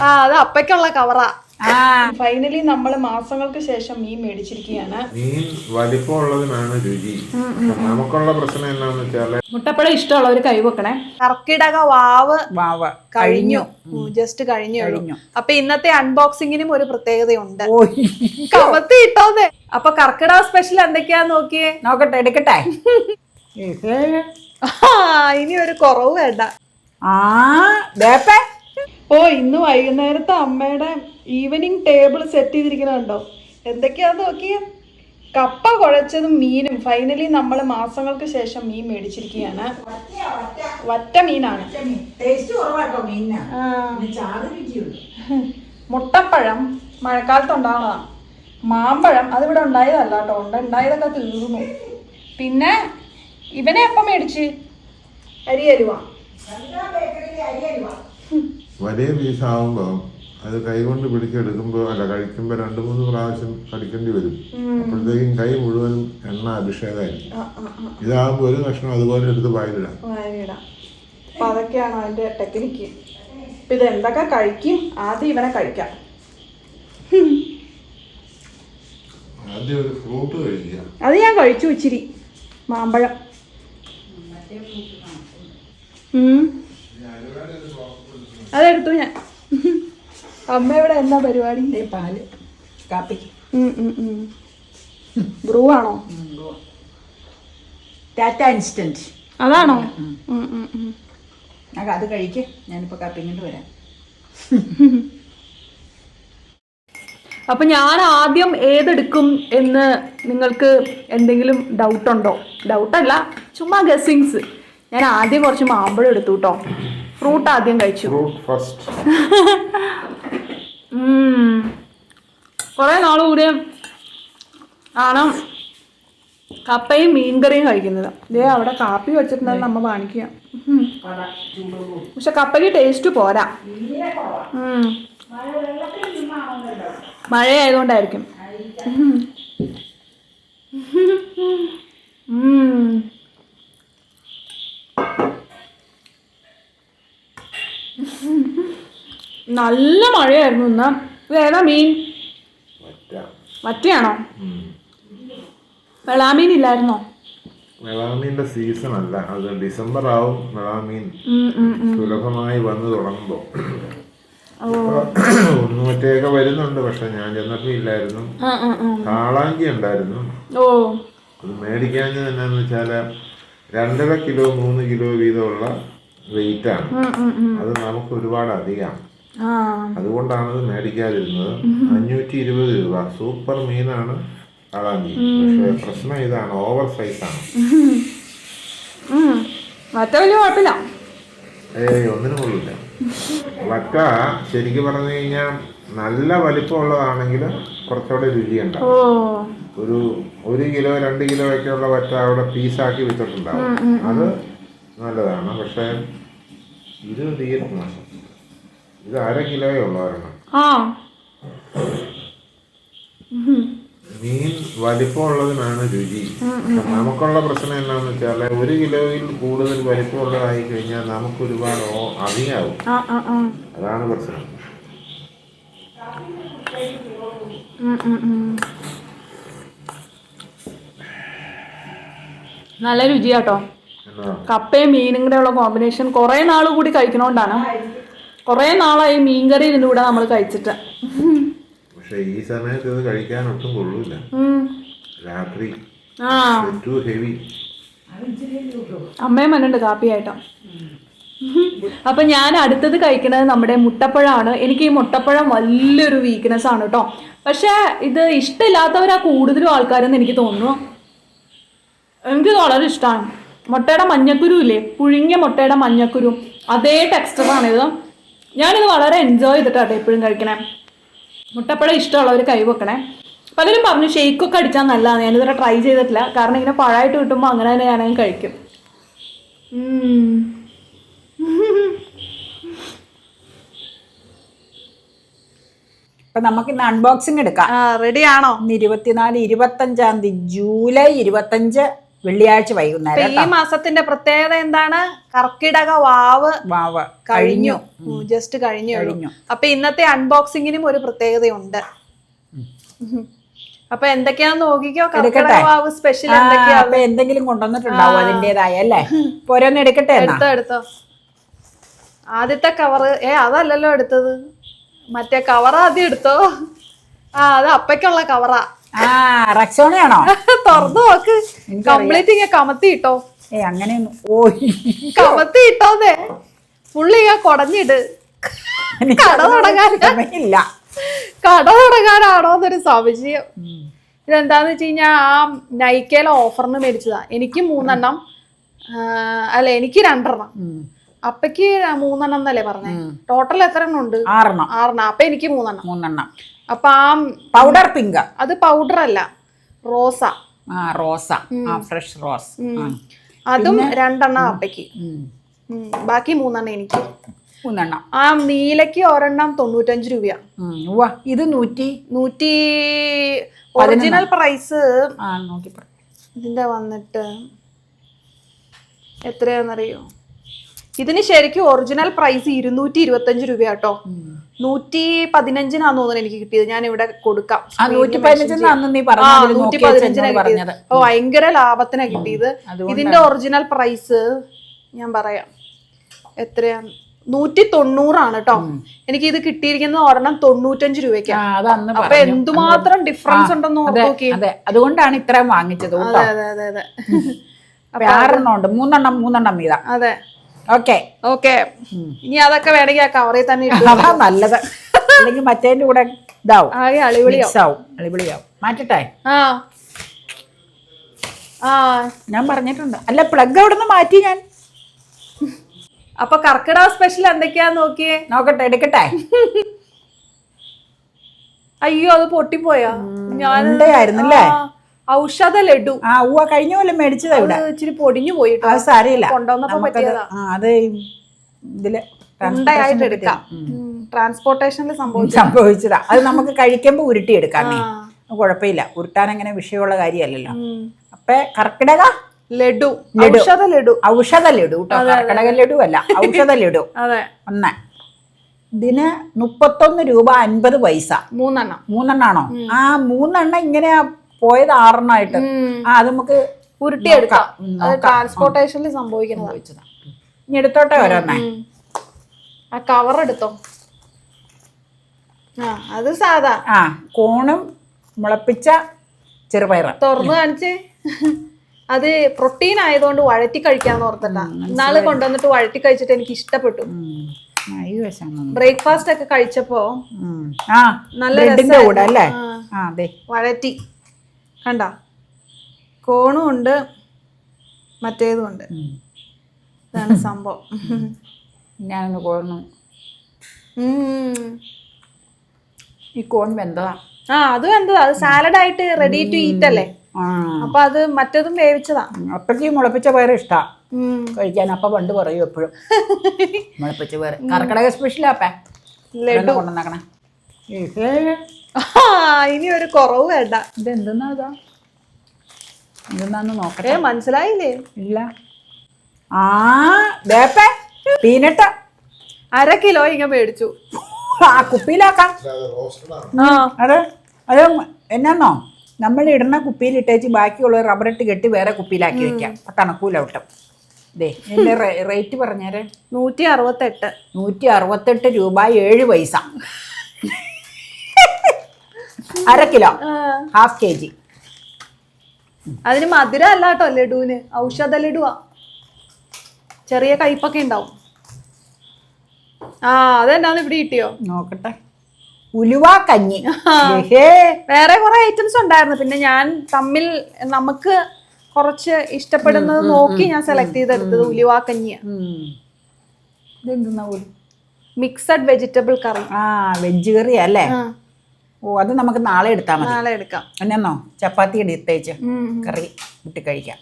ആ അത് അപ്പയ്ക്കുള്ള കവറാ ആ. ഫൈനലി നമ്മൾ മാസങ്ങൾക്ക് ശേഷം മീൻ മേടിച്ചിരിക്കുകയാണ്. മീൻ വലിപ്പമുള്ളതിനാണ് രുചി. നമുക്കുള്ള പ്രശ്നം എന്താണെന്ന് വെച്ചാൽ മുട്ടപ്പഴം ഇഷ്ടമുള്ളവർ കൈവെക്കണേ കർക്കിടക വാവ് വാവ്. കഴിഞ്ഞു. ജസ്റ്റ് കഴിഞ്ഞു കഴിഞ്ഞു. അപ്പൊ ഇന്നത്തെ അൺബോക്സിങ്ങിനും ഒരു പ്രത്യേകതയുണ്ട്. കവത്തി കമത്തി ഇട്ടോന്നേ. അപ്പൊ കർക്കിടക സ്പെഷ്യൽ എന്തൊക്കെയാ നോക്കിയേ. നോക്കട്ടെ എടുക്കട്ടെ. ഇനി ഒരു കുറവ് വേണ്ട. ആ ദേപ്പേ ഓ ഇന്ന് വൈകുന്നേരത്തെ അമ്മയുടെ ഈവനിങ് ടേബിൾ സെറ്റ് ചെയ്തിരിക്കണുണ്ടോ എന്തൊക്കെയാ നോക്കിയ? കപ്പ കുഴച്ചതും മീനും. ഫൈനലി നമ്മൾ മാസങ്ങൾക്ക് ശേഷം മീൻ മേടിച്ചിരിക്കുകയാണ്. വറ്റ മീനാണ്. മുട്ടപ്പഴം മഴക്കാലത്ത് ഉണ്ടാകുന്നതാണ് മാമ്പഴം അതിവിടെ ഉണ്ടായതല്ല കേട്ടോ. ഉണ്ട് ഉണ്ടായതൊക്കെ തീർന്നു. പിന്നെ ഇവനെ എപ്പം മേടിച്ച്? അരി അരുവ വലിയ പീസ് ആവുമ്പോൾ അത് കൈകൊണ്ട് പിടിച്ചെടുക്കുമ്പോൾ അല്ല കഴിക്കുമ്പോൾ രണ്ട് മൂന്ന് പ്രാവശ്യം കടിക്കേണ്ടി വരും. അപ്പോഴത്തേക്കും കൈ മുഴുവനും എണ്ണ അഭിഷേകമായിരിക്കും. ഇതാകുമ്പോൾ ഒരു കഷ്ണം അതുപോലെ എടുത്ത് വായിലിടാം വാരിയിടാം. അപ്പൊ അതൊക്കെയാണ് അതിന്റെ ടെക്നിക്ക്. അപ്പൊ ഇത് എന്തൊക്കെ കഴിക്കും? ആദ്യം ഇവനെ കഴിക്കാം. ആദ്യം ഒരു ഫ്രൂട്ട് കഴിക്കുക. അത് ഞാൻ കഴിച്ചു ഇച്ചിരി. മാമ്പഴം. ഉം. അതെടുത്തു ഞാൻ. അമ്മ ഇവിടെ എന്താ പരിപാടി? പാൽ കാപ്പിക്ക് ബ്രൂ ആണോ? ടാറ്റ ഇൻസ്റ്റന്റ്. അതാണോ? അത് കഴിക്കേ. ഞാനിപ്പോ കാപ്പി കൊണ്ട് വരാം. അപ്പൊ ഞാൻ ആദ്യം ഏതെടുക്കും എന്ന് നിങ്ങൾക്ക് എന്തെങ്കിലും ഡൗട്ടുണ്ടോ ഡൗട്ടല്ല ചുമ്മാ ഗസിങ്സ് ഞാൻ ആദ്യം കുറച്ച് മാമ്പഴം എടുത്തു കേട്ടോ. ഫ്രൂട്ട് ആദ്യം കഴിച്ചു. കുറെ ഫസ്റ്റ്. കുറേ നാൾ കൂടി ആണ് കപ്പയും മീൻകറിയും കഴിക്കുന്നത്. ദേ അവിടെ കാപ്പി വെച്ചിട്ടുണ്ടെന്ന് നമ്മൾ കാണിക്കുക. പക്ഷെ കപ്പയ്ക്ക് ടേസ്റ്റ് പോരാ. മഴയായതുകൊണ്ടായിരിക്കും. നല്ല മഴയായിരുന്നു ഇന്ന്. ഇതേതാ മീൻ? വറ്റയാണോ? വെളാമീൻ ഇല്ലായിരുന്നോ വെളാമീന്റെ സീസൺ അല്ല. അത് ഡിസംബർ ആവും ഉം. സുലഭമായി വന്നു തുടങ്ങുമ്പോൾ ഓ. ഒന്ന് മറ്റേയൊക്കെ വരുന്നുണ്ട് പക്ഷെ ഞാൻ ചെന്നപ്പോ ഇല്ലായിരുന്നു. കാളാഞ്ചി ഉണ്ടായിരുന്നു. അത് മേടിക്കാഞ്ഞത് എന്നാന്ന് വെച്ചാൽ രണ്ടര കിലോ മൂന്ന് കിലോ വീതമുള്ള വെയിറ്റ് ആണ്. ഉം, ഉം, ഉം. അത് നമുക്ക് ഒരുപാട് അധികം. ആ അതുകൊണ്ടാണ് അത് മേടിക്കാതിരുന്നത്. അഞ്ഞൂറ്റി ഇരുപത് രൂപ. സൂപ്പർ മീനാണ് കാളാഞ്ചി പക്ഷെ പ്രശ്നം ഇതാണ്. ഓവർ സൈസ് ആണ്. ഏയ് ഒന്നിനും കൊള്ളില്ല. വറ്റ ശരിക്കും പറഞ്ഞു കഴിഞ്ഞാൽ നല്ല വലിപ്പമുള്ളതാണെങ്കിൽ കുറച്ചുകൂടെ രുചിയുണ്ടാവും ഒരു ഒരു കിലോ രണ്ട് കിലോ ഒക്കെ ഉള്ള വറ്റ അവിടെ പീസാക്കി വെച്ചിട്ടുണ്ടാവും. അത് നല്ലതാണ്. പക്ഷേ ഇത് തീരെ മോശം. ഇത് അര കിലോയേ ഉള്ളവരണം ആ. മീൻ വലിപ്പമുള്ളതിനാണ് രുചി. നമുക്കുള്ള പ്രശ്നം എന്താണെന്ന് വെച്ചാൽ ഒരു കിലോയിൽ കൂടുതൽ വലിപ്പമുള്ളതായി കഴിഞ്ഞാൽ നമുക്ക് ഒരുപാട് അറിയാവും. അധികമാവും ആ ആ ആ. അതാണ് പ്രശ്നം. നല്ല രുചിയാട്ടോ. കപ്പയും മീനും കൂടെ ഉള്ള കോമ്പിനേഷൻ കുറെ നാൾ കൂടി കഴിക്കണോണ്ടാണ്. കുറേ നാളായി മീൻകറി ഇതിന്റെ കൂടെ നമ്മൾ കഴിച്ചിട്ട്. പക്ഷേ ഈ സമയത്ത് ഇത് കഴിക്കാൻ ഒട്ടും കൊള്ളൂല. രാത്രി ആ. ടു ഹെവി അമ്മയും മനുണ്ട് കാപ്പിയായിട്ടോ. അപ്പൊ ഞാൻ അടുത്തത് കഴിക്കുന്നത് നമ്മുടെ മുട്ടപ്പഴമാണ് എനിക്ക് ഈ മുട്ടപ്പഴം വലിയൊരു വീക്ക്നെസ് ആണ് കേട്ടോ പക്ഷെ ഇത് ഇഷ്ടമില്ലാത്തവരാ കൂടുതലും ആൾക്കാരെന്ന് എനിക്ക് തോന്നുന്നു. എനിക്ക് വളരെ ഇഷ്ടമാണ് മുട്ടയുടെ മഞ്ഞക്കുരു ഇല്ലേ? പുഴുങ്ങിയ മുട്ടയുടെ മഞ്ഞക്കുരു. അതേ ടെക്സ്ചറാണിത് ഞാനിത് വളരെ എൻജോയ് ചെയ്തിട്ടാട്ടോ എപ്പോഴും കഴിക്കണേ. മുട്ടപ്പഴം ഇഷ്ടമുള്ളവർ കൈ വെക്കണേ. പലരും പറഞ്ഞു ഷെയ്ക്കൊക്കെ അടിച്ചാൽ നല്ലതാണ് ഞാനിതുവരെ ട്രൈ ചെയ്തിട്ടില്ല. കാരണം ഇങ്ങനെ പഴമായിട്ട് കിട്ടുമ്പോൾ അങ്ങനെ തന്നെ ഞാനങ്ങ് കഴിക്കും. അപ്പൊ നമുക്ക് ഇന്ന് അൺബോക്സിംഗ് എടുക്കാം. റെഡിയാണോ റെഡി ആണോ? ഇന്ന് ഇരുപത്തിനാല് ഇരുപത്തഞ്ചാം തീയതി ജൂലൈ ഇരുപത്തഞ്ച്. വെള്ളിയാഴ്ച വൈകുന്നേരം ഈ മാസത്തിന്റെ പ്രത്യേകത എന്താണ്? കർക്കിടക വാവ് വാവ് കഴിഞ്ഞു. ജസ്റ്റ് കഴിഞ്ഞു കഴിഞ്ഞു. അപ്പൊ ഇന്നത്തെ അൺബോക്സിങ്ങിനും ഒരു പ്രത്യേകതയുണ്ട്. അപ്പൊ എന്തൊക്കെയാന്ന് നോക്കിക്കോ. കർക്കിടക വാവ് സ്പെഷ്യൽ എന്തൊക്കെയാ? അപ്പൊ എന്തെങ്കിലും കൊണ്ടുവന്നിട്ടുണ്ടാവും അതിന്റെതായ അല്ലേ? ഓരോന്ന് എടുക്കട്ടെ എടുത്തോ എടുത്തോ. ആദ്യത്തെ കവറ് ഏ അതല്ലല്ലോ എടുത്തത്. മറ്റേ കവർ ആദ്യം എടുത്തോ? ആ അത് അപ്പയ്ക്കുള്ള കവറാ ആ റക്സോണയാണോ? തുറന്നു നോക്ക്. കംപ്ലീറ്റ് ഇങ്ങനെ കമത്തി ഇട്ടോ. ഏ അങ്ങനെയൊന്നും. ഓ കമത്തി ഇട്ടോന്നേ. ഫുള്ള് ഇങ്ങനെ കൊടഞ്ഞിട്. കട തുടങ്ങാനില്ല കട തുടങ്ങാനാണോ എന്നൊരു സംശയം ഇതെന്താന്ന് വെച്ച് കഴിഞ്ഞാൽ ആ നൈക്കയിലെ ഓഫറിന് മേടിച്ചതാ. എനിക്ക് മൂന്നെണ്ണം. അല്ല എനിക്ക് രണ്ടെണ്ണം. അപ്പക്ക് മൂന്നെണ്ണം എന്നല്ലേ പറഞ്ഞേ? ടോട്ടൽ എത്ര എണ്ണം ഉണ്ട്? ആറെണ്ണം. ആറെണ്ണം. അപ്പൊ എനിക്ക് മൂന്നെണ്ണം. മൂന്നെണ്ണം. അപ്പൊ ആ പൗഡർ പിങ്ക് അത് പൗഡർ അല്ല. റോസ. ആ റോസ. ആ ഫ്രഷ് റോസ്. അതും രണ്ടെണ്ണം അപ്പയ്ക്ക്. ബാക്കി മൂന്നെണ്ണം എനിക്ക്. മൂന്നെണ്ണം. ആ നീലയ്ക്ക് ഒരെണ്ണം തൊണ്ണൂറ്റഞ്ച് രൂപയാ. ഇത് നൂറ്റി നൂറ്റി ഒറിജിനൽ പ്രൈസ് ഇതിന്റെ വന്നിട്ട് എത്രയാണെന്നറിയോ? ഇതിന് ശരിക്കും ഒറിജിനൽ പ്രൈസ് ഇരുന്നൂറ്റി ഇരുപത്തഞ്ച് രൂപ കേട്ടോ നൂറ്റി പതിനഞ്ചിനാന്ന് തോന്നുന്നു എനിക്ക് കിട്ടിയത്. ഞാൻ ഇവിടെ കൊടുക്കാം നൂറ്റി പതിനഞ്ചിന് അന്ന് നീ ആ പറഞ്ഞു നൂറ്റി പതിനഞ്ചിനാ കിട്ടിയത്. ഓ ഭയങ്കര ലാഭത്തിനാ കിട്ടിയത്. ഇതിന്റെ ഒറിജിനൽ പ്രൈസ് ഞാൻ പറയാം. എത്രയാ? നൂറ്റി തൊണ്ണൂറാണ് കേട്ടോ എനിക്ക് ഇത് കിട്ടിയിരിക്കുന്നത് ഒരെണ്ണം തൊണ്ണൂറ്റഞ്ച് രൂപയ്ക്കാണ് അപ്പൊ എന്തുമാത്രം ഡിഫറൻസ് ഉണ്ടെന്ന് നോക്കി. അതുകൊണ്ടാണ് ഇത്രയും വാങ്ങിച്ചത് അതെ അതെ അതെ അതെ. അപ്പൊ ആറെണ്ണം ഉണ്ട്. മൂന്നെണ്ണം മൂന്നെണ്ണം വീതാ. അതെ. ഓക്കെ. ഓക്കെ. ഇനി അതൊക്കെ വേണമെങ്കിൽ ആ കവറിൽ തന്നെ ഇട്ടു അതാ നല്ലത്. അല്ലെങ്കിൽ മറ്റേന്റെ കൂടെ ഇതാവും. ആകെ അളിവിളിയോ മിക്സ് ആവും. അടിപൊളിയാവും. മാറ്റട്ടെ? ആ. ആ. ഞാൻ പറഞ്ഞിട്ടുണ്ട്. അല്ല പ്ലഗ് അവിടെ നിന്ന് മാറ്റി ഞാൻ. അപ്പൊ കർക്കിടക സ്പെഷ്യൽ എന്തൊക്കെയാ നോക്കിയേ? നോക്കട്ടെ എടുക്കട്ടെ. അയ്യോ അത് പൊട്ടിപ്പോയാ. ഞാൻ ഉണ്ടായിരുന്നല്ലേ? ആ, ഔഷധ ലഡു. ആ ഉവ്വ കഴിഞ്ഞ പോലെ മേടിച്ചതാ ഇവിടെ. ഇച്ചിരി പൊടിഞ്ഞു പോയിട്ട്? അത് കൊണ്ടുവന്നപ്പോ പറ്റിയതാ. അത് ഇതിൽ എടുക്കാം. ട്രാൻസ്പോർട്ടേഷനിൽ സംഭവിച്ചു സംഭവിച്ചതാ. അത് നമുക്ക് കഴിക്കുമ്പോ ഉരുട്ടിയെടുക്കാമേ കുഴപ്പമില്ല. ഉരുട്ടാൻ അങ്ങനെ വിഷയമുള്ള കാര്യമല്ലല്ലോ. അപ്പൊ കർക്കിടക ലഡു. ഔഷധ ലഡു. ഔഷധ ലഡു കേട്ടോ. കർക്കിടക ലഡു അല്ല ഔഷധ ലഡു. ഒന്ന്. ഇതിന് മുപ്പത്തൊന്ന് രൂപ അൻപത് പൈസ. മൂന്നെണ്ണം. മൂന്നെണ്ണാണോ? ആ മൂന്നെണ്ണം ഇങ്ങനെ പോയത് ആറെണ്ണമായിട്ട് ആ അത് നമുക്ക് ഉരുട്ടിയെടുക്കാം. അത് ട്രാൻസ്പോർട്ടേഷനിൽ സംഭവിക്കുന്നതാ. ഇനി എടുത്തോട്ടെ ഓരോന്നേ. ആ കവർ എടുത്തോ? ആ അത് സാധാ. ആ കോണും മുളപ്പിച്ച ചെറുപയർ തുറന്നു കാണിച്ച്. അത് പ്രോട്ടീൻ ആയതുകൊണ്ട് വഴറ്റി കഴിക്കാന്ന് ഓർത്തിട്ടാ. ഇന്നാൾ കൊണ്ടുവന്നിട്ട് വഴറ്റി കഴിച്ചിട്ട് എനിക്ക് ഇഷ്ടപ്പെട്ടു. ബ്രേക്ക്ഫാസ്റ്റ് ഒക്കെ കഴിച്ചപ്പോ നല്ല വഴറ്റി. കണ്ട? കോണും ഉണ്ട് മറ്റേതും ഉണ്ട്. ഇതാണ് സംഭവം. ഞാനൊന്ന് കോണു. ഈ കോൺ വെന്തതാ. ആ അത് വെന്തതാ. അത് സാലഡ് ആയിട്ട് റെഡി ടു ഈറ്റ് അല്ലേ? അപ്പൊ അത് മറ്റേതും വേവിച്ചതാ. അപ്പഴേക്ക് മുളപ്പിച്ച പയർ ഇഷ്ടാ. കഴിക്കാൻ. അപ്പ പണ്ട് പറയും എപ്പോഴും. മുളപ്പിച്ച പയർ കർക്കിടക സ്പെഷ്യലാപ്പേ ലഡു. കൊണ്ടുവന്നേക്കണേ. ഇനി ഒരു കുറവ് വേണ്ട. ഇതെന്തെന്നാ ഇതാ എന്തെന്നാന്ന് നോക്കട്ടെ. ഏ മനസ്സിലായില്ലേ? ഇല്ല. ആ ദേപ്പേ പീനട്ട. അര കിലോ ഇങ്ങ മേടിച്ചു. ആ കുപ്പിയിലാക്കാം. ആ. അത് അത് എന്നാന്നോ? നമ്മൾ ഇടുന്ന കുപ്പിയിൽ ഇട്ടേച്ച് ബാക്കിയുള്ള റബ്ബറിട്ട് കെട്ടി വേറെ കുപ്പിയിലാക്കി വെക്കാം. അപ്പൊ തണുക്കൂല ഒട്ടും ദേ എന്റെ റേറ്റ് പറഞ്ഞേരെ. നൂറ്റി അറുപത്തെട്ട്. നൂറ്റി അറുപത്തെട്ട് രൂപ ഏഴ് പൈസ. അര കിലോ. Half K G. അതിന് മധുരം അല്ല കേട്ടോ ലഡുവിന്. ഔഷധ ലഡുവാ. ചെറിയ കയ്പൊക്കെ ഉണ്ടാവും. ആ അതെന്താന്ന് ഇവിടെ കിട്ടിയോ? നോക്കട്ടെ. ഉലുവ കഞ്ഞി. വേറെ കുറെ ഐറ്റംസ് ഉണ്ടായിരുന്നു. പിന്നെ ഞാൻ തമ്മിൽ നമുക്ക് കുറച്ച് ഇഷ്ടപ്പെടുന്നത് നോക്കി ഞാൻ സെലക്ട് ചെയ്തെടുത്തത് ഉലുവ കഞ്ഞിയ. മിക്സഡ് വെജിറ്റബിൾ കറി ആ വെജ് കറി അല്ലേ? ഓ അത് നമുക്ക് നാളെ എടുത്താൽ മതി. നാളെ എടുക്കാം. എന്നോ ചപ്പാത്തി എടുത്തേച്ച്. കറി ഇട്ട് കഴിക്കാം.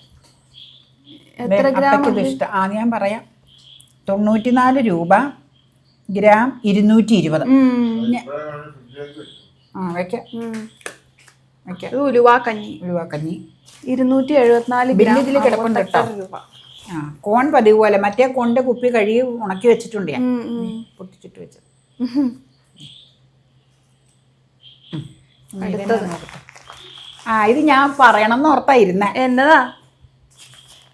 എത്ര ഗ്രാം ഇഷ്ടം. ആ ഞാൻ പറയാം. തൊണ്ണൂറ്റിനാല് രൂപ ഗ്രാം ഇരുന്നൂറ്റി ഇരുപത്. ആ ഇരുന്നൂറ്റി എഴുപത്തിനാല് കിടപ്പുണ്ട് കേട്ടോ. കോൺ പതിവ് പോലെ മറ്റേ കോണിന്റെ കുപ്പി കഴുകി ഉണക്കി വെച്ചിട്ടുണ്ട് ഞാൻ. പൊട്ടിച്ചിട്ട് വെച്ചത് ഉം. അടുത്തത്. ആ ഇത് ഞാൻ പറയണം എന്ന് ഓർത്തായിരുന്ന എന്നതാ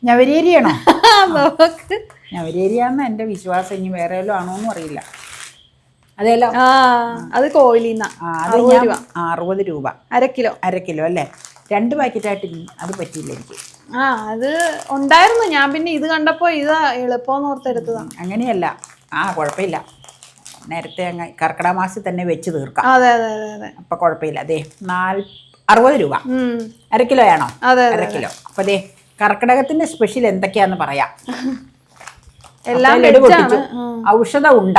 ഞവരേരിയാണോ ഞവരേരിയാന്ന് എന്റെ വിശ്വാസം ഇനി വേറെ വല്ലതും ആണോന്നും അറിയില്ല. അതെല്ലോ അത് കോയിലിന്ന അറുപത് രൂപ. അര കിലോ. അര കിലോ അല്ലേ? രണ്ട് പാക്കറ്റായിട്ട് അത് പറ്റിയില്ല എനിക്ക്. ആ അത് ഉണ്ടായിരുന്നു. ഞാൻ പിന്നെ ഇത് കണ്ടപ്പോ ഇതാ എളുപ്പമെന്ന് ഓർത്തെടുത്തതാണ് അങ്ങനെയല്ല. ആ കുഴപ്പമില്ല. നേരത്തെ അങ്ങ് കർക്കിടക മാസത്തിൽ തന്നെ വെച്ച് തീർക്കാം. അതെ അതെ അതെ അതെ. അപ്പം കുഴപ്പമില്ല. അതെ നാല് അറുപത് രൂപ. അര കിലോ ആണോ? അതെ അര കിലോ. അപ്പം അതെ കർക്കിടകത്തിന്റെ സ്പെഷ്യൽ എന്തൊക്കെയാന്ന് പറയാം. എല്ലാം ലഡു പൊട്ടിച്ചു. ഔഷധ ഉണ്ട.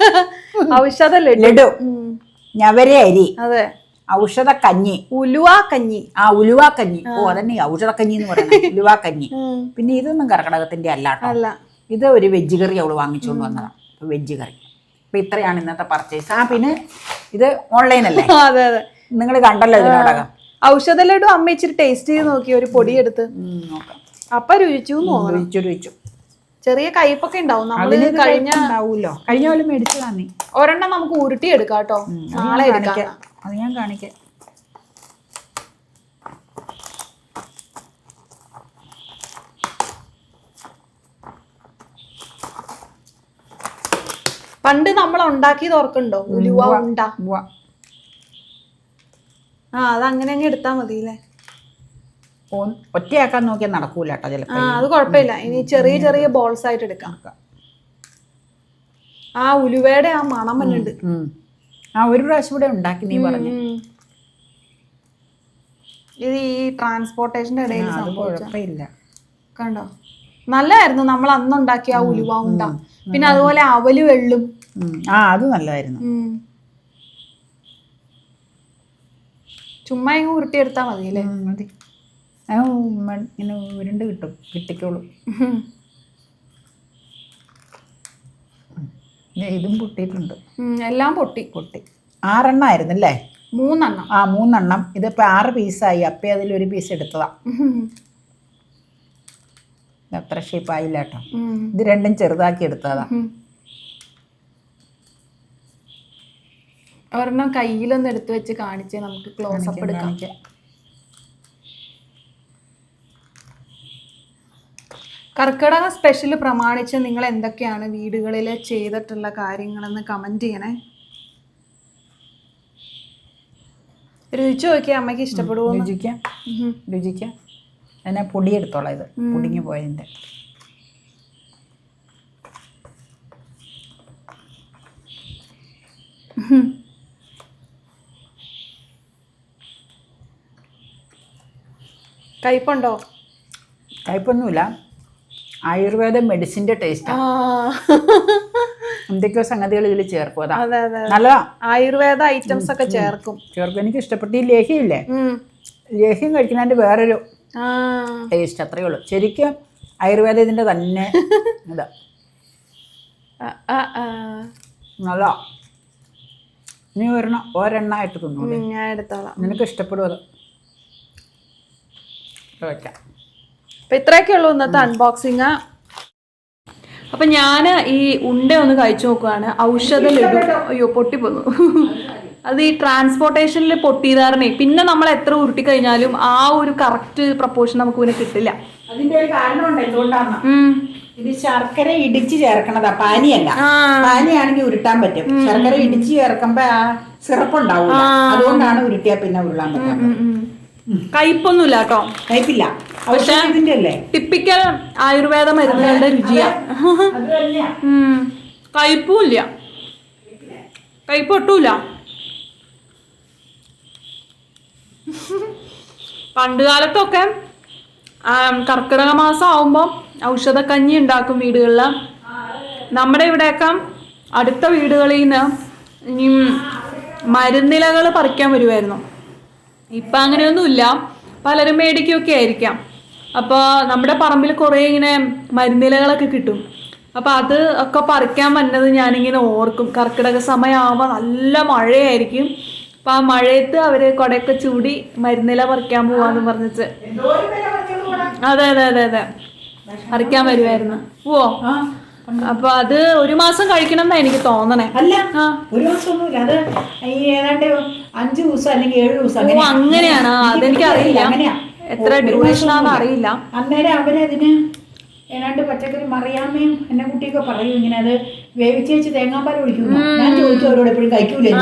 ഔഷധ ലഡു. ഞവര അരി. അതെ. ഔഷധ കഞ്ഞി. ഉലുവ കഞ്ഞി. ആ ഉലുവാ കഞ്ഞി. ഓ അതന്നെ ഔഷധ കഞ്ഞി എന്ന് പറയുന്നത്. ഉലുവാ കഞ്ഞി. പിന്നെ ഇതൊന്നും കർക്കിടകത്തിന്റെ അല്ലട്ടോ. അല്ല. ഇത് ഒരു വെജ് കറി അവൾ വാങ്ങിച്ചുകൊണ്ട് വന്നതാണ് വെജ് കറി. അപ്പോൾ ഇത്രയാണ് ഇന്നത്തെ പർച്ചേസ് ആ പിന്നെ ഇത് ഓൺലൈനല്ലേ അതെ അതെ. നിങ്ങൾ കണ്ടല്ലോ ഇതിനോടകം. ഔഷധ ലഡു അമ്മ ഇച്ചിരി ടേസ്റ്റ് ചെയ്ത് നോക്കി ഒരു പൊടി എടുത്ത്. നോക്കാം. അപ്പൊ രുചിച്ചു രുചിച്ചു രുചിച്ചു. ചെറിയ കയ്പൊക്കെ ഉണ്ടാവും. നമ്മൾ കഴിഞ്ഞ ഉണ്ടാവൂല്ലോ കഴിഞ്ഞ പോലെ മേടിച്ചതാ നീ. ഒരെണ്ണം നമുക്ക് ഉരുട്ടി എടുക്കാം കേട്ടോ. നാളെ എടുക്കാം അത് ഞാൻ കാണിക്കാം. പണ്ട് നമ്മൾ ഉണ്ടാക്കിയത് ഓർക്കുണ്ടോ ഉലുവ ഉണ്ട. ആ അത് അങ്ങനെ അങ്ങ് എടുത്താ മതി അല്ലേ ഒറ്റയാക്കാൻ നോക്കിയാൽ നടക്കൂല കേട്ടോ ആ അത് കുഴപ്പമില്ല. ഇനി ചെറിയ ചെറിയ ബോൾസ് ആയിട്ട് എടുക്കാം. ആ ഉലുവയുടെ ആ മണം വന്നുണ്ട് ഉം. ആ ഒരു പ്രാവശ്യം ഇവിടെ ഉണ്ടാക്കി നീ പറഞ്ഞു. ഇത് ഈ ട്രാൻസ്പോർട്ടേഷന്റെ ഇടയിൽ കുഴപ്പമില്ല. കണ്ടോ? നല്ലതായിരുന്നു. നമ്മൾ അന്നുണ്ടാക്കിയ ആ ഉലുവ ഉണ്ട പിന്നെ അതുപോലെ അവൽ വെള്ളും. ആ അത് നല്ലതായിരുന്നു. ചുമ്മാ ഇങ്ങ് ഉരുട്ടിയെടുത്താ മതി. അല്ലേ മതി ഇങ്ങനെ ഉരുണ്ട് കിട്ടും. കിട്ടിക്കോളൂ. ഇതും പൊട്ടിയിട്ടുണ്ട്. എല്ലാം പൊട്ടി. പൊട്ടി. ആറെണ്ണമായിരുന്നു അല്ലേ മൂന്നെണ്ണം. ആ മൂന്നെണ്ണം. ഇതിപ്പോൾ ആറ് പീസായി അപ്പം അതിലൊരു പീസ് എടുത്തതാ. അത്ര ഷേപ്പായില്ല കേട്ടോ ഉം. ഇത് രണ്ടും ചെറുതാക്കി എടുത്തതാ. ഒരെണ്ണം കയ്യിലൊന്ന് എടുത്തു വെച്ച് കാണിച്ച് നമുക്ക് ക്ലോസ് അപ്പ് എടുക്കാം. കർക്കിടക സ്പെഷ്യൽ പ്രമാണിച്ച് നിങ്ങൾ എന്തൊക്കെയാണ് വീടുകളിൽ ചെയ്തിട്ടുള്ള കാര്യങ്ങളെന്ന് കമന്റ് ചെയ്യണേ. രുചിച്ച് നോക്കിയാൽ അമ്മയ്ക്ക് ഇഷ്ടപ്പെടുമോ രുചിക്കാം. രുചിക്കാം. ഞാൻ പൊടിയെടുത്തോളാം ഇത്. പൊടിഞ്ഞു പോയതിന്റെ. കയ്പുണ്ടോ? കയ്പൊന്നുമില്ല. ആയുർവേദ മെഡിസിന്റെ ടേസ്റ്റ് എന്തൊക്കെയോ സംഗതികൾ ഇതിൽ ചേർക്കും. അതാ. നല്ലതാ ആയുർവേദ ഐറ്റംസ് ഒക്കെ ചേർക്കും. ചേർക്കും. എനിക്ക് ഇഷ്ടപ്പെട്ടു ഈ ലേഹിയില്ലേ. ലേഹ്യം കഴിക്കുന്നതിന്റെ വേറൊരു ടേസ്റ്റ് അത്രയേ ഉള്ളൂ. ശരിക്കും ആയുർവേദ ഇതിന്റെ തന്നെ. ഇതാ. നല്ലതാ നീ ഒരെണ്ണം ഒരെണ്ണമായിട്ട് തിന്നു ഞാൻ എടുത്തോളാം. നിനക്ക് ഇഷ്ടപ്പെടും അത്? വെക്കാം. അപ്പൊ ഇത്രയൊക്കെ ഉള്ളൂ ഇന്നത്തെ അൺബോക്സിങ് അപ്പൊ ഞാൻ ഈ ഉണ്ട ഒന്ന് കഴിച്ചു നോക്കുവാണ്. ഔഷധ ലഡു. അയ്യോ പൊട്ടിപ്പോന്നു. അത് ഈ ട്രാൻസ്പോർട്ടേഷനിൽ പൊട്ടിയതാറിനെ പിന്നെ നമ്മൾ എത്ര ഉരുട്ടി കഴിഞ്ഞാലും ആ ഒരു കറക്റ്റ് പ്രപ്പോർഷൻ നമുക്ക് പിന്നെ കിട്ടില്ല. അതിന്റെ ഒരു കാരണമുണ്ട് എന്തുകൊണ്ടാണ്. ഇത് ശർക്കര ഇടിച്ച് ചേർക്കണതാ പാനിയല്ല. പാനിയാണെങ്കിൽ ഉരുട്ടാൻ പറ്റും. ശർക്കര ഇടിച്ച് ചേർക്കുമ്പോ ആ സിറപ്പ് ഉണ്ടാവും അതുകൊണ്ടാണ് ഉരുട്ടിയാ പിന്നെ ഉരുളാൻ ഉം. കയ്പൊന്നുമില്ല കേട്ടോ. കയ്പില്ല പക്ഷെ ഇതിന്റെ അല്ലേ ടിപ്പിക്കൽ ആയുർവേദ മരുന്നുകളുടെ രുചിയാ. കയ്പൂല്ല. കയ്പൊട്ടുമില്ല പണ്ട് കാലത്തൊക്കെ കർക്കിടക മാസം ആവുമ്പോൾ ഔഷധക്കഞ്ഞി ഉണ്ടാക്കും വീടുകളിൽ നമ്മുടെ ഇവിടെയൊക്കെ അടുത്ത വീടുകളിൽ നിന്ന് ഇനി മരുന്നിലകൾ പറിക്കാൻ വരുമായിരുന്നു ഇപ്പം അങ്ങനെയൊന്നുമില്ല. പലരും മേടിക്കുകയൊക്കെ ആയിരിക്കാം. അപ്പോൾ നമ്മുടെ പറമ്പിൽ കുറേ ഇങ്ങനെ മരുന്നിലകളൊക്കെ കിട്ടും. അപ്പോൾ അത് ഒക്കെ പറിക്കാൻ വന്നത് ഞാനിങ്ങനെ ഓർക്കും. കർക്കിടക സമയമാകുമ്പോൾ നല്ല മഴയായിരിക്കും. അപ്പൊ ആ മഴയത്ത് അവർ കൊടയൊക്കെ ചൂടി മരുന്നില പറിക്കാൻ പോവാന്ന് പറഞ്ഞിട്ട്. അതെ അതെ അതെ അതെ. പറിക്കാൻ വരുവായിരുന്നു. പോവോ? അപ്പൊ അത് ഒരു മാസം കഴിക്കണം എന്നാ എനിക്ക് തോന്നണേ. അല്ല ഒരു മാസം അത് ഈ ഏതാണ്ട് അഞ്ചു ദിവസം അല്ലെങ്കിൽ ഏഴു ദിവസം. അങ്ങനെയാണ്. അതെനിക്ക് അറിയില്ല. എത്ര ഡ്യൂറേഷൻ ആണെന്ന് അറിയില്ല. അന്നേരം അവരതിന് ഏതാണ്ട് പച്ചക്കറി മറിയാമ്മയും എന്നെ കുട്ടിയൊക്കെ പറയും ഇങ്ങനെ അത് വേവിച്ചേച്ച് തേങ്ങാപ്പാൽ ഒഴിക്കുന്നു ഞാൻ ചോദിച്ചു അവരോട് എപ്പോഴും കഴിക്കൂലേ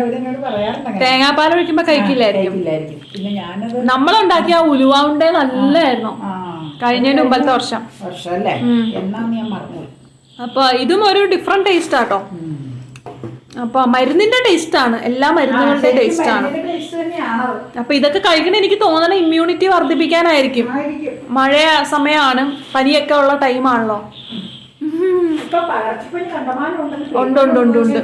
അവരെന്നോട് പറയാറുണ്ട് തേങ്ങാപ്പാൽ ഒഴിക്കുമ്പോ കഴിക്കില്ലായിരിക്കും. പിന്നെ ഞാനത് നമ്മളുണ്ടാക്കിയ ആ ഉലുവ ഉണ്ടേ നല്ലായിരുന്നു. കഴിഞ്ഞതിന്റെ മുമ്പത്തെ വർഷം. അല്ലേ? എന്നാന്ന് ഞാൻ മറന്നുപോയി. അപ്പൊ ഇതും ഒരു ഡിഫറെന്റ് ടേസ്റ്റ് ആട്ടോ. അപ്പൊ മരുന്നിന്റെ ടേസ്റ്റ് ആണ്. എല്ലാ മരുന്നുകളുടെ ടേസ്റ്റ് ആണ്. അപ്പൊ ഇതൊക്കെ കഴിക്കണ എനിക്ക് തോന്നണ ഇമ്മ്യൂണിറ്റി വർദ്ധിപ്പിക്കാനായിരിക്കും. മഴ സമയമാണ് പനിയൊക്കെ ഉള്ള ടൈമാണല്ലോ ഉണ്ട്, ഉണ്ട്, ഉണ്ട്, ഉണ്ട്.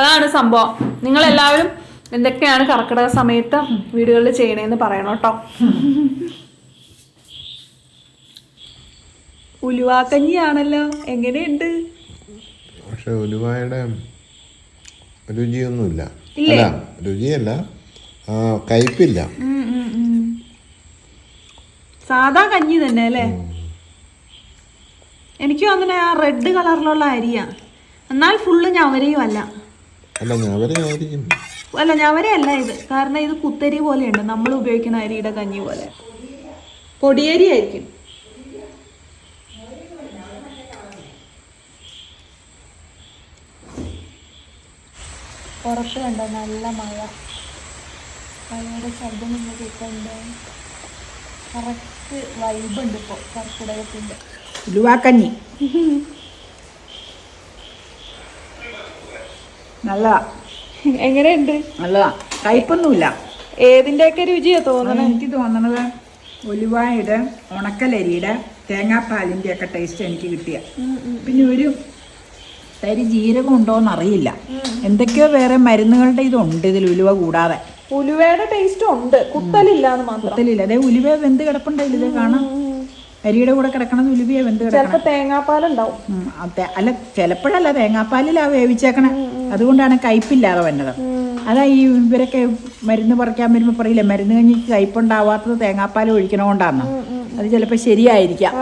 അതാണ് സംഭവം. നിങ്ങൾ എല്ലാവരും എന്തൊക്കെയാണ് കർക്കിടക സമയത്ത് വീടുകളിൽ ചെയ്യണേന്ന് പറയണം കേട്ടോ. ഉലുവാക്കഞ്ഞിയാണല്ലോ എങ്ങനെയുണ്ട്? പക്ഷെ ഉലുവായുടെ രുചിയൊന്നുമില്ല. ഇല്ല? അല്ല രുചിയല്ല. കയ്പില്ല. സാദാ കഞ്ഞി തന്നെ അല്ലേ? എനിക്കും അങ്ങനെ ആ റെഡ് കളറിലുള്ള അരിയാ. എന്നാൽ ഫുള്ള് ഞവരയും അല്ല. അല്ല ഞവരയായിരിക്കും അല്ല ഞവരയല്ല ഇത്. കാരണം ഇത് കുത്തരി പോലെയുണ്ട്. നമ്മൾ ഉപയോഗിക്കുന്ന അരിയുടെ കഞ്ഞി പോലെ. പൊടിയരി ആയിരിക്കും. പുറത്ത് കണ്ടോ നല്ല മഴ. മഴയുടെ ശബ്ദം നിങ്ങൾ കേൾക്കുന്നുണ്ട്. കറക്റ്റ് വൈബുണ്ട് ഇപ്പോൾ കർക്കിടകത്തിന്റെ ഉലുവാക്കഞ്ഞി. നല്ലതാ. എങ്ങനെയുണ്ട്? നല്ലതാ. കയ്പൊന്നുമില്ല. ഏതിന്റെയൊക്കെ രുചിയാണ് തോന്നുന്നത് എനിക്ക് തോന്നണത് ഉലുവായുടെ ഉണക്കലരിയുടെ തേങ്ങാപ്പാലിന്റെ ഒക്കെ ടേസ്റ്റ് എനിക്ക് കിട്ടിയ. പിന്നെ ഒരു തരി ജീരകം ഉണ്ടോന്ന് അറിയില്ല എന്തൊക്കെയോ വേറെ മരുന്നുകളുടെ ഇതുണ്ട് ഇതിൽ ഉലുവ കൂടാതെ. ഉലുവയുടെ ടേസ്റ്റ് ഉണ്ട്. കുത്തലില്ല എന്ന് മാത്രം. കുത്തലില്ല. അതേ ഉലുവ വെന്ത് കിടപ്പുണ്ടായില്ല ഇതേ കാണാം. അരിയുടെ കൂടെ കിടക്കണത് ഉലുവയെ വെന്ത് കിടക്കണം. തേങ്ങാപ്പാലുണ്ടാവും. അല്ല ചിലപ്പോഴല്ല തേങ്ങാപ്പാലിലാ വേവിച്ചേക്കണേ. അതുകൊണ്ടാണ് കയ്പില്ലാതെ വന്നത്. അതാ ഈ ഇവരൊക്കെ മരുന്ന് പറിക്കാൻ വരുമ്പോൾ പറയില്ല മരുന്ന് കഞ്ഞിക്ക് കയ്പുണ്ടാവാത്തത് തേങ്ങാപ്പാൽ ഒഴിക്കണോണ്ടാന്ന്. അത് ചിലപ്പോൾ ശരിയായിരിക്കാം.